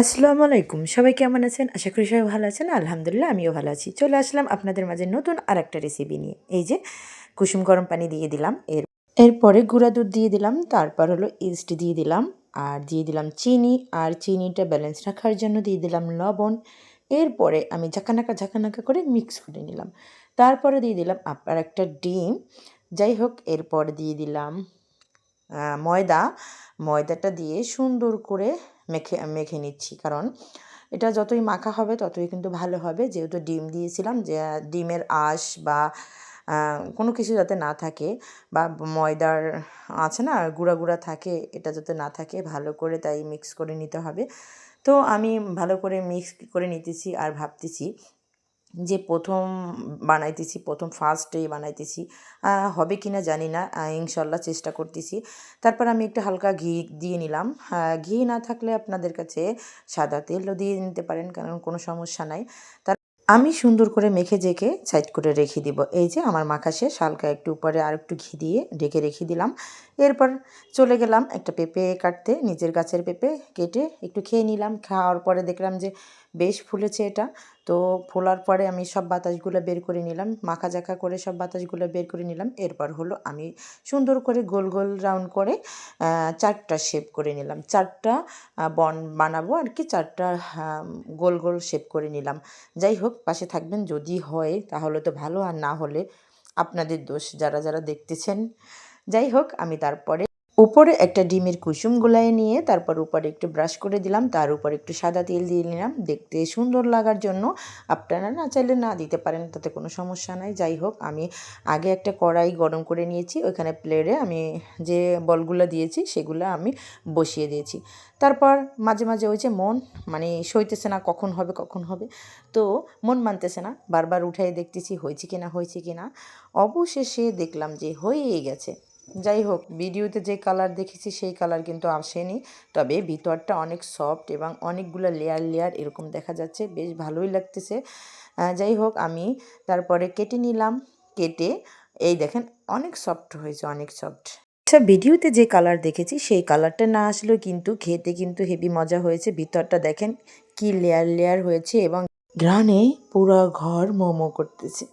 আসসালামু আলাইকুম। সবাই কেমন আছেন? আশা করি সবাই ভালো আছেন। আলহামদুলিল্লাহ, আমিও ভালো আছি। চলে আসলাম আপনাদের মাঝে নতুন আর একটা রেসিপি নিয়ে। এই যে কুসুম গরম পানি দিয়ে দিলাম। এর, এরপরে গুঁড়া দুধ দিয়ে দিলাম। তারপর হলো ইস্ট দিয়ে দিলাম। আর দিয়ে দিলাম চিনি। আর চিনিটা ব্যালেন্স রাখার জন্য দিয়ে দিলাম লবণ। এরপরে আমি ঝাঁকানাকা ঝাঁকানাকা করে মিক্স করে নিলাম। তারপরে দিয়ে দিলাম আপনার একটা ডিম। যাই হোক, এরপর দিয়ে দিলাম ময়দা। ময়দাটা দিয়ে সুন্দর করে মেখে মেখে নিচ্ছি। কারণ এটা যতই মাখা হবে, ততই কিন্তু ভালো হবে। যেহেতু ডিম দিয়েছিলাম যে, ডিমের আঁশ বা কোনো কিছু যাতে না থাকে বা ময়দার আছে না, গুঁড়া গুঁড়া থাকে, এটা যাতে না থাকে, ভালো করে তাই মিক্স করে নিতে হবে। তো আমি ভালো করে মিক্স করে নিতেছি আর ভাবতেছি যে প্রথম বানাইতেছি, প্রথম ফার্স্ট ডে বানাইতেছি হবে কি না জানি না ইনশাল্লাহ চেষ্টা করতেছি। তারপর আমি একটু হালকা ঘি দিয়ে নিলাম। ঘি না থাকলে আপনাদের কাছে সাদা তেলও দিয়ে নিতে পারেন, কারণ কোনো সমস্যা নাই। তার, আমি সুন্দর করে মেখে জেখে সাইড করে রেখে দিব। এই যে আমার মাখা শেষ, হালকা একটু উপরে আর একটু ঘি দিয়ে ঢেকে রেখে দিলাম। এরপর চলে গেলাম একটা পেঁপে কাটতে, নিজের গাছের পেঁপে কেটে একটু খেয়ে নিলাম। খাওয়ার পরে দেখলাম যে বেশ ফুলেছে এটা। তো ফোলার পরে আমি সব বাতাসগুলো বের করে নিলাম মাখা জাখা করে সব বাতাসগুলো বের করে নিলাম। এরপর হলো আমি সুন্দর করে গোল গোল রাউন্ড করে চারটা শেপ করে নিলাম। চারটা বন বানাবো আর কি, চারটা গোল গোল শেপ করে নিলাম। যাই হোক, পাশে থাকবেন যদি হয় তাহলে তো ভালো, আর না হলে আপনাদের দোষ যারা যারা দেখতেছেন। যাই হোক, আমি তারপরে উপরে একটা ডিমের কুসুম গোলায় নিয়ে তারপর উপরে একটু ব্রাশ করে দিলাম, তার উপর একটু সাদা তেল দিয়ে নিলাম। দেখতে সুন্দর লাগার জন্য আপনারা না চাইলে না দিতে পারেন, তাতে কোনো সমস্যা নাই। যাই হোক, আমি আগে একটা কড়াই গরম করে নিয়েছি, ওইখানে প্লেটে আমি যে বলগুলো দিয়েছি সেগুলো আমি বসিয়ে দিয়েছি। তারপর মাঝে মাঝে ওই যে মন মানে সইতেছে না কখন হবে কখন হবে, তো মন মানতেছে না। বারবার উঠাই দেখতেছি হয়েছে কি না হয়েছে কি না অবশেষে দেখলাম যে হয়েই গেছে। যাই হোক ভিডিওতে যে কালার দেখেছি সেই কালার কিন্তু আসেনি। তবে ভিতরটা অনেক সফট এবং অনেকগুলো লেয়ার লেয়ার এরকম দেখা যাচ্ছে। বেশ ভালোই লাগতেছে। যাই হোক আমি তারপরে কেটে নিলাম। কেটে এই দেখেন, অনেক সফট হয়েছে, অনেক সফট আচ্ছা ভিডিওতে যে কালার দেখেছি, সেই কালারটা না আসলেও কিন্তু খেতে কিন্তু হেভি মজা হয়েছে। ভিতরটা দেখেন, কি লেয়ার লেয়ার হয়েছে এবং গ্রানে পুরো ঘর মোমো করতেছে।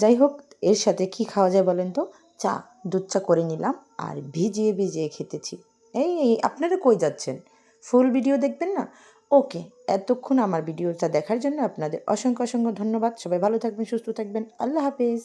যাই হোক এর সাথে কি খাওয়া যায় বলেন তো? চা, দুধ চা করে নিলাম আর ভিজিয়ে ভিজিয়ে খেতেছি। এই এই, আপনারা কই যাচ্ছেন? ফুল ভিডিও দেখবেন না? ওকে, এতক্ষণ আমার ভিডিওটা দেখার জন্য আপনাদের অসংখ্য অসংখ্য ধন্যবাদ। সবাই ভালো থাকবেন, সুস্থ থাকবেন। আল্লাহ হাফেজ।